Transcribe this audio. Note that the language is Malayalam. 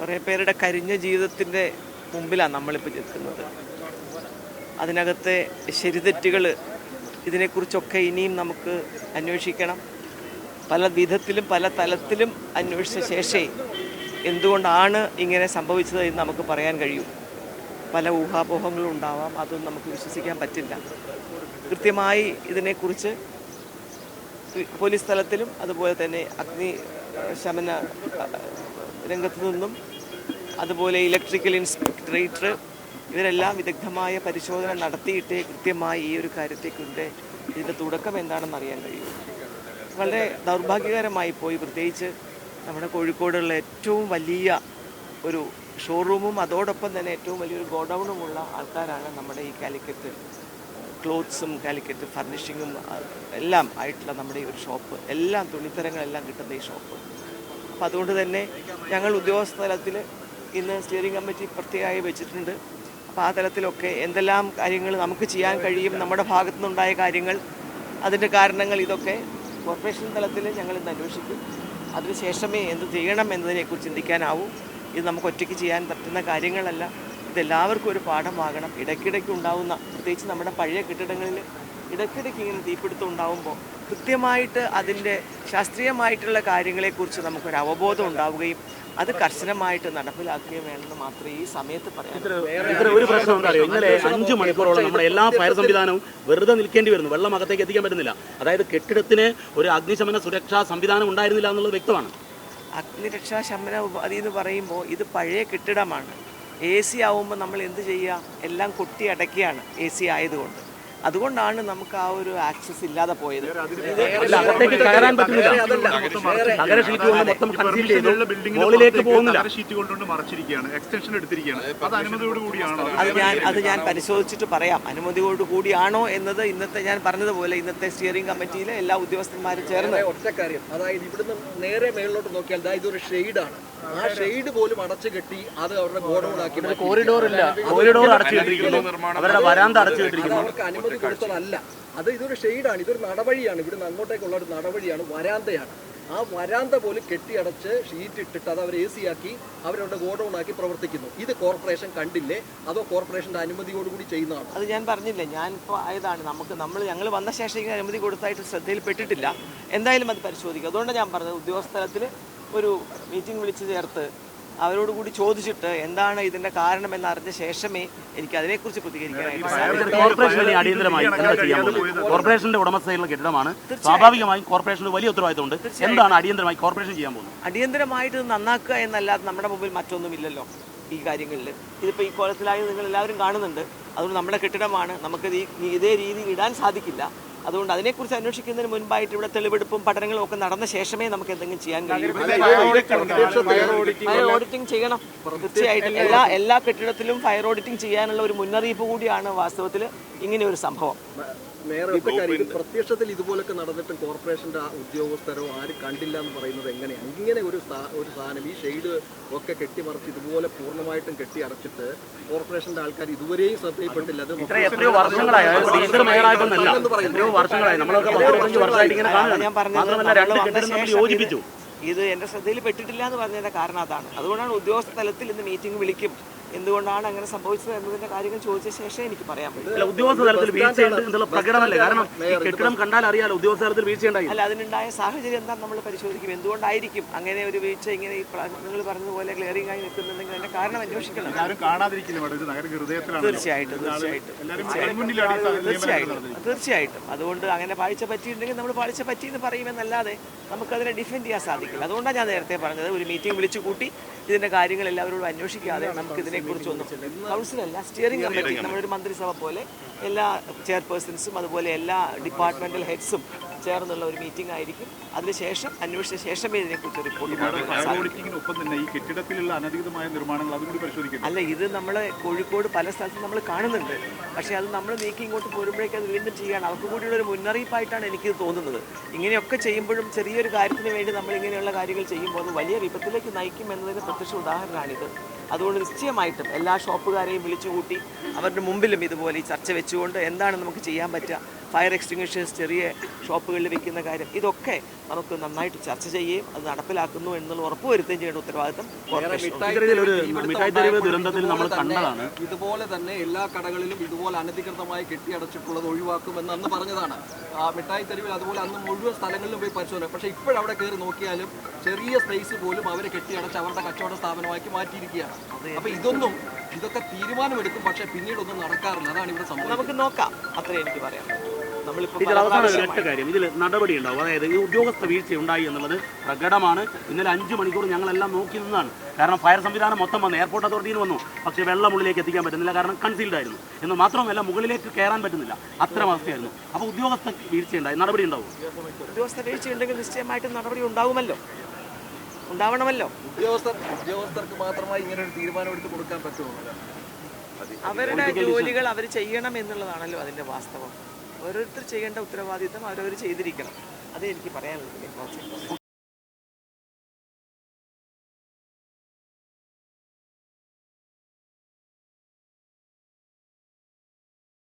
കുറേ പേരുടെ കരിഞ്ഞ ജീവിതത്തിന്റെ മുമ്പിലാണ് നമ്മളിപ്പോൾ നിൽക്കുന്നത്. അതിനകത്തെ ശരിതെറ്റുകൾ ഇതിനെക്കുറിച്ചൊക്കെ ഇനിയും നമുക്ക് അന്വേഷിക്കണം. പല വിധത്തിലും പല തലത്തിലും അന്വേഷിച്ച ശേഷേ എന്തുകൊണ്ടാണ് ഇങ്ങനെ സംഭവിച്ചത് എന്ന് നമുക്ക് പറയാൻ കഴിയും. പല ഊഹാപോഹങ്ങളും ഉണ്ടാവാം അതൊന്നും നമുക്ക് വിശ്വസിക്കാൻ പറ്റില്ല. കൃത്യമായി ഇതിനെക്കുറിച്ച് പോലീസ് തലത്തിലും അതുപോലെ തന്നെ അഗ്നി ശമന രംഗത്തു നിന്നും അതുപോലെ ഇലക്ട്രിക്കൽ ഇൻസ്പെക്ടറേറ്റർ ഇവരെല്ലാം വിദഗ്ധമായ പരിശോധന നടത്തിയിട്ടേ കൃത്യമായി ഈ ഒരു കാര്യത്തെക്കുറിച്ച് ഇതിന്റെ തുടക്കം എന്താണെന്ന് അറിയാൻ കഴിയും. വളരെ ദൗർഭാഗ്യകരമായി പോയി. പ്രത്യേകിച്ച് നമ്മുടെ കോഴിക്കോടുള്ള ഏറ്റവും വലിയ ഒരു ഷോറൂമും അതോടൊപ്പം തന്നെ ഏറ്റവും വലിയൊരു ഗോഡൗണുമുള്ള ആൾക്കാരാണ് നമ്മുടെ ഈ കാലിക്കറ്റ് ക്ലോത്ത്സും കാലിക്കറ്റ് ഫർണിഷിങ്ങും എല്ലാം ആയിട്ടുള്ള നമ്മുടെ ഈ ഒരു ഷോപ്പ് എല്ലാം തുണിത്തരങ്ങളെല്ലാം കിട്ടുന്ന ഈ ഷോപ്പ് അപ്പോൾ അതുകൊണ്ട് തന്നെ ഞങ്ങൾ ഉദ്യോഗസ്ഥ തലത്തിൽ ഇന്ന് സ്റ്റിയറിംഗ് കമ്മിറ്റി പ്രത്യേകമായി വെച്ചിട്ടുണ്ട്. അപ്പോൾ ആ തലത്തിലൊക്കെ എന്തെല്ലാം കാര്യങ്ങൾ നമുക്ക് ചെയ്യാൻ കഴിയും നമ്മുടെ ഭാഗത്തു നിന്നുണ്ടായ കാര്യങ്ങൾ അതിന്റെ കാരണങ്ങൾ ഇതൊക്കെ കോർപ്പറേഷൻ തലത്തിൽ ഞങ്ങൾ ഇന്ന് അന്വേഷിക്കും. അതിനുശേഷമേ എന്ത് ചെയ്യണം എന്നതിനെക്കുറിച്ച് ചിന്തിക്കാനാവൂ. ഇത് നമുക്ക് ഒറ്റയ്ക്ക് ചെയ്യാൻ പറ്റുന്ന കാര്യങ്ങളല്ല. ഇതെല്ലാവർക്കും ഒരു പാഠമാകണം. ഇടയ്ക്കിടയ്ക്ക് ഉണ്ടാവുന്ന പ്രത്യേകിച്ച് നമ്മുടെ പഴയ കെട്ടിടങ്ങളിൽ ഇടയ്ക്കിടയ്ക്ക് ഇങ്ങനെ തീപിടുത്തം ഉണ്ടാവുമ്പോൾ കൃത്യമായിട്ട് അതിന്റെ ശാസ്ത്രീയമായിട്ടുള്ള കാര്യങ്ങളെക്കുറിച്ച് നമുക്കൊരു അവബോധം ഉണ്ടാവുകയും അത് കർശനമായിട്ട് നടപ്പിലാക്കുകയും വേണമെന്ന് മാത്രമേ ഈ സമയത്ത് പറയാൻ ഇത്ര ഒരു പ്രശ്നം എന്താ അറിയോ ഇന്നലെ അഞ്ചു മണിക്കൂറോളം നമ്മുടെ എല്ലാ ഫയർ സംവിധാനവും വെറുതെ നിൽക്കേണ്ടി വരുന്നു. വെള്ളം അകത്തേക്ക് എത്തിക്കാൻ പറ്റുന്നില്ല. അതായത് കെട്ടിടത്തിന് ഒരു അഗ്നിശമന സുരക്ഷാ സംവിധാനം ഉണ്ടായിരുന്നില്ല എന്നുള്ളത് വ്യക്തമാണ്. അഗ്നിരക്ഷാ ശമന ഉപാധി എന്ന് പറയുമ്പോൾ ഇത് പഴയ കെട്ടിടമാണ്. എ സി ആവുമ്പോൾ നമ്മൾ എന്ത് ചെയ്യുക എല്ലാം കൊട്ടി അടയ്ക്കുകയാണ് എ സി ആയതുകൊണ്ട്. അതുകൊണ്ടാണ് നമുക്ക് ആ ഒരു ആക്സസ് ഇല്ലാതെ പോയത്. അത് അനുമതിയോട് കൂടിയാണ്? അത് ഞാൻ അത് ഞാൻ പരിശോധിച്ചിട്ട് പറയാം. അനുമതിയോട് കൂടിയാണോ എന്നത് ഇന്നത്തെ ഞാൻ പറഞ്ഞതുപോലെ ഇന്നത്തെ സ്റ്റിയറിംഗ് കമ്മിറ്റിയിലെ എല്ലാ ഉദ്യോഗസ്ഥന്മാരും ചേർന്ന് ഒറ്റ കാര്യം. അതായത് ഇവിടുന്ന് നേരെ മേളിലോട്ട് നോക്കിയാൽ ദാ ഇതൊരു ഷെയ്ഡാണ് ആ ഷെയ്ഡ് പോലും അടച്ചു കെട്ടി അത് അവരുടെ ഗോഡൌൺ ആക്കി കോറിഡോർ ഇല്ല. കോറിഡോർ അടച്ചിട്ടിരിക്കുന്നു. അവരുടെ വരാന്ത അടച്ചിട്ടിരിക്കുന്നു. അവർക്ക് അനുമതി കൊടുത്തതല്ല. അത് ഇതൊരു ഷെയ്ഡാണ്. ഇതൊരു നടവഴിയാണ്. ഇവിടുന്ന് അങ്ങോട്ടേക്കുള്ള ഒരു നടവഴിയാണ് വരാന്തയാണ്. ആ വരാന്ത പോലും കെട്ടിയടച്ച് ഷീറ്റ് ഇട്ടിട്ട് അത് അവർ എ സി ആക്കി അവരവരുടെ ഗോഡൌൺ ആക്കി പ്രവർത്തിക്കുന്നു. ഇത് കോർപ്പറേഷൻ കണ്ടില്ലേ? അതോ കോർപ്പറേഷന്റെ അനുമതിയോടുകൂടി ചെയ്യുന്നതാണ്? അത് ഞാൻ പറഞ്ഞില്ലേ ഞാൻ ഇപ്പോൾ ആയതാണ്. നമുക്ക് നമ്മൾ ഞങ്ങൾ വന്ന ശേഷം ഇങ്ങനെ അനുമതി കൊടുത്തായിട്ട് ശ്രദ്ധയിൽപ്പെട്ടിട്ടില്ല. എന്തായാലും അത് പരിശോധിക്കും. അതുകൊണ്ട് ഞാൻ പറഞ്ഞത് ഉദ്യോഗസ്ഥ തലത്തിൽ ഒരു മീറ്റിംഗ് വിളിച്ച് ചേർത്ത് അവരോട് കൂടി ചോദിച്ചിട്ട് എന്താണ് ഇതിന്റെ കാരണം എന്ന് അറിഞ്ഞ ശേഷമേ എനിക്ക് അതിനെക്കുറിച്ച് പ്രതികരിക്കാനായിട്ട് അടിയന്തരമായി എന്താ ചെയ്യാൻ പോകുന്നത്? കോർപ്പറേഷന്റെ ഉടമസ്ഥതയിലുള്ള കെട്ടിടമാണ്. സ്വാഭാവികമായും കോർപ്പറേഷന് വലിയ ഉത്തരവാദിത്തമുണ്ട്. എന്താണ് അടിയന്തരമായി കോർപ്പറേഷൻ ചെയ്യാൻ പോകുന്നത്? അടിയന്തരമായിട്ട് നന്നാക്കുക എന്നല്ലാതെ നമ്മുടെ മുമ്പിൽ മറ്റൊന്നുമില്ലല്ലോ ഈ കാര്യങ്ങളിൽ. ഇതിപ്പോ ഈ കോലത്തിലായി നിങ്ങൾ എല്ലാവരും കാണുന്നുണ്ട്. അതുകൊണ്ട് നമ്മുടെ കെട്ടിടമാണ്. നമുക്ക് ഈ ഇതേ രീതി ഇടാൻ സാധിക്കില്ല. അതുകൊണ്ട് അതിനെക്കുറിച്ച് അന്വേഷിക്കുന്നതിന് മുൻപായിട്ട് ഇവിടെ തെളിവെടുപ്പും പഠനങ്ങളും ഒക്കെ നടന്ന ശേഷമേ നമുക്ക് എന്തെങ്കിലും ചെയ്യാൻ കഴിയൂ. ഫയർ ഓഡിറ്റിംഗ് ചെയ്യണം. തീർച്ചയായിട്ടും. എല്ലാ എല്ലാ കെട്ടിടത്തിലും ഫയർ ഓഡിറ്റിംഗ് ചെയ്യാനുള്ള ഒരു മുന്നറിയിപ്പ് കൂടിയാണ് വാസ്തവത്തിൽ ഇങ്ങനെ ഒരു സംഭവം. പ്രത്യക്ഷത്തിൽ ഇതുപോലൊക്കെ നടന്നിട്ടും കോർപ്പറേഷന്റെ ആ ഉദ്യോഗസ്ഥരോ ആരും കണ്ടില്ല എന്ന് പറയുന്നത് എങ്ങനെയാണ്? ഇങ്ങനെ ഒരു ഒരു സാധനം ഈ ഷെയ്ഡ് ഒക്കെ കെട്ടിമറിച്ച് ഇതുപോലെ പൂർണമായിട്ടും കെട്ടി അടച്ചിട്ട് കോർപ്പറേഷന്റെ ആൾക്കാർ ഇതുവരെയും ശ്രദ്ധയിൽപ്പെട്ടില്ല. അത് ഇത് എന്റെ ശ്രദ്ധയിൽ പെട്ടിട്ടില്ല എന്ന് പറഞ്ഞതിന്റെ കാരണം അതാണ്. അതുകൊണ്ടാണ് ഉദ്യോഗസ്ഥ തലത്തിൽ ഇന്ന് മീറ്റിംഗ് വിളിക്കും. എന്തുകൊണ്ടാണ് അങ്ങനെ സംഭവിച്ചത് എന്നതിന്റെ കാര്യങ്ങൾ ചോദിച്ച ശേഷം എനിക്ക് പറയാൻ പറ്റും. അല്ല ഉദ്യോഗസ്ഥ തലത്തിൽ വീഴ്ചയുണ്ട് എന്നുള്ള പ്രകടനമല്ലേ? കാരണം കെട്ടിടം കണ്ടാൽ അറിയാലോ ഉദ്യോഗസ്ഥ തലത്തിൽ വീഴ്ചയുണ്ടായി. അല്ല അതിനുണ്ടായ സാഹചര്യം എന്താ നമ്മൾ പരിശോധിക്കും. എന്തുകൊണ്ടായിരിക്കും അങ്ങനെ ഒരു വീഴ്ച ഇങ്ങനെ ഈ നിങ്ങൾ പറഞ്ഞതുപോലെ ക്ലിയറിംഗ് ആയി നിൽക്കുന്നുണ്ടെങ്കിൽ അതിന്റെ കാരണം അന്വേഷിക്കണം. തീർച്ചയായിട്ടും തീർച്ചയായിട്ടും. എല്ലാവരും തീർച്ചയായിട്ടും. അതുകൊണ്ട് അങ്ങനെ പാഴ്ച പറ്റിയിട്ടുണ്ടെങ്കിൽ നമ്മൾ പാഴ്ച പറ്റി എന്ന് പറയുമെന്നല്ലാതെ നമുക്കതിനെ ഡിഫെൻഡ് ചെയ്യാൻ സാധിക്കില്ല. അതുകൊണ്ടാണ് ഞാൻ നേരത്തെ പറഞ്ഞത് ഒരു മീറ്റിംഗ് വിളിച്ചു കൂട്ടി ഇതിന്റെ കാര്യങ്ങൾ എല്ലാവരോടും അന്വേഷിക്കാതെ നമുക്ക് ഇതിനെക്കുറിച്ചൊന്നും കൗൺസിലല്ല സ്റ്റിയറിംഗ് കമ്മിറ്റി നമ്മുടെ ഒരു മന്ത്രിസഭ പോലെ എല്ലാ ചെയർപേഴ്സൺസും അതുപോലെ എല്ലാ ഡിപ്പാർട്ട്മെന്റൽ ഹെഡ്സും ചേർന്നുള്ള ഒരു മീറ്റിംഗ് ആയിരിക്കും. അതിനുശേഷം അന്വേഷിച്ച ശേഷമേ ഇതിനെക്കുറിച്ച് റിപ്പോർട്ട് അല്ല ഇത് നമ്മൾ കോഴിക്കോട് പല സ്ഥലത്തും നമ്മൾ കാണുന്നുണ്ട്. പക്ഷേ അത് നമ്മൾ നീക്കി ഇങ്ങോട്ട് പോരുമ്പോഴേക്കും അത് വീണ്ടും ചെയ്യാണ്. അവർക്ക് കൂടിയുള്ള ഒരു മുന്നറിയിപ്പായിട്ടാണ് എനിക്കിത് തോന്നുന്നത്. ഇങ്ങനെയൊക്കെ ചെയ്യുമ്പോഴും ചെറിയൊരു കാര്യത്തിന് വേണ്ടി നമ്മൾ ഇങ്ങനെയുള്ള കാര്യങ്ങൾ ചെയ്യുമ്പോൾ അത് വലിയ വിപത്തിലേക്ക് നയിക്കും എന്നതിന് പ്രത്യക്ഷ ഉദാഹരണമാണിത്. അതുകൊണ്ട് നിശ്ചയമായിട്ടും എല്ലാ ഷോപ്പുകാരെയും വിളിച്ചുകൂട്ടി അവരുടെ മുമ്പിലും ഇതുപോലെ ഈ ചർച്ച വെച്ചുകൊണ്ട് എന്താണ് നമുക്ക് ചെയ്യാൻ പറ്റുക. ഫയർ എക്സ്റ്റിങ്ഷേഴ്സ് ചെറിയ ഷോപ്പുകളിൽ വെക്കുന്ന കാര്യം ഇതൊക്കെ നമുക്ക് നന്നായിട്ട് ചർച്ച ചെയ്യുകയും അത് നടപ്പിലാക്കുന്നു എന്നുള്ള ഉറപ്പുവരുത്തുകയും ചെയ്യേണ്ട ഉത്തരവാദിത്തം ദുരന്തത്തിൽ നമ്മൾ കണ്ടതാണ്. ഇതുപോലെ തന്നെ എല്ലാ കടകളിലും ഇതുപോലെ അനധികൃതമായി കെട്ടിയടച്ചിട്ടുള്ളത് ഒഴിവാക്കുമെന്ന് അന്ന് പറഞ്ഞതാണ്. ആ മിഠായി തെരുവിൽ അതുപോലെ അന്ന് മുഴുവൻ സ്ഥലങ്ങളിലും പോയി പരിശോധന. പക്ഷേ ഇപ്പോഴവിടെ കയറി നോക്കിയാലും ചെറിയ സ്പേസ് പോലും അവരെ കെട്ടിയടച്ച് അവരുടെ കച്ചവട സ്ഥാപനമാക്കി മാറ്റിയിരിക്കുകയാണ്. അപ്പോൾ ഇതൊന്നും ഇതൊക്കെ തീരുമാനമെടുക്കും പക്ഷേ പിന്നീട് ഒന്നും നടക്കാറില്ല. അതാണ് ഇവിടെ സംഭവം നമുക്ക് നോക്കാം. അത്രേ എനിക്ക് പറയാം ടീച്ചർ അവസാനം ഒരു ഒറ്റ കാര്യം. ഇതിൽ നടപടി ഉണ്ടാവും. അതായത് ഈ ഉദ്യോഗസ്ഥ വീഴ്ച ഉണ്ടായി എന്നുള്ളത് പ്രകടമാണ്. ഇന്നലെ അഞ്ച് മണിക്കൂർ ഞങ്ങളെല്ലാം നോക്കി നിന്നാണ്. കാരണം ഫയർ സംവിധാനം മൊത്തം വന്നു. എയർപോർട്ട് അതോറിറ്റിയിൽ വന്നു. പക്ഷേ വെള്ളം ഉള്ളിലേക്ക് എത്തിക്കാൻ പറ്റുന്നില്ല. കാരണം കൺസീൽഡ് ആയിരുന്നു. എന്ന് മാത്രമല്ല മുകളിലേക്ക് കയറാൻ പറ്റുന്നില്ല. അത്തരം അവസ്ഥയായിരുന്നു. അപ്പോൾ ഉദ്യോഗസ്ഥ വീഴ്ച ഉണ്ടായി നടപടി ഉണ്ടാവും. ഉദ്യോഗസ്ഥ വീഴ്ച ഉണ്ടെങ്കിൽ നിശ്ചയമായിട്ടും നടപടി ഉണ്ടാവുമല്ലോ. ഉണ്ടാവണമല്ലോ. ഉദ്യോഗസ്ഥർ ഉദ്യോഗസ്ഥർക്ക് മാത്രമായി ഇങ്ങനെ ഒരു തീരുമാനം എടുത്ത് കൊടുക്കാൻ പറ്റുമോ? അവരുടെ ജോലികൾ അവർ ചെയ്യണം എന്നുള്ളതാണല്ലോ അതിന്റെ വാസ്തവം. ഓരോരുത്തർ ചെയ്യേണ്ട ഉത്തരവാദിത്തം അവരവർ ചെയ്തിരിക്കണം. അതെനിക്ക് പറയാനുള്ളത്.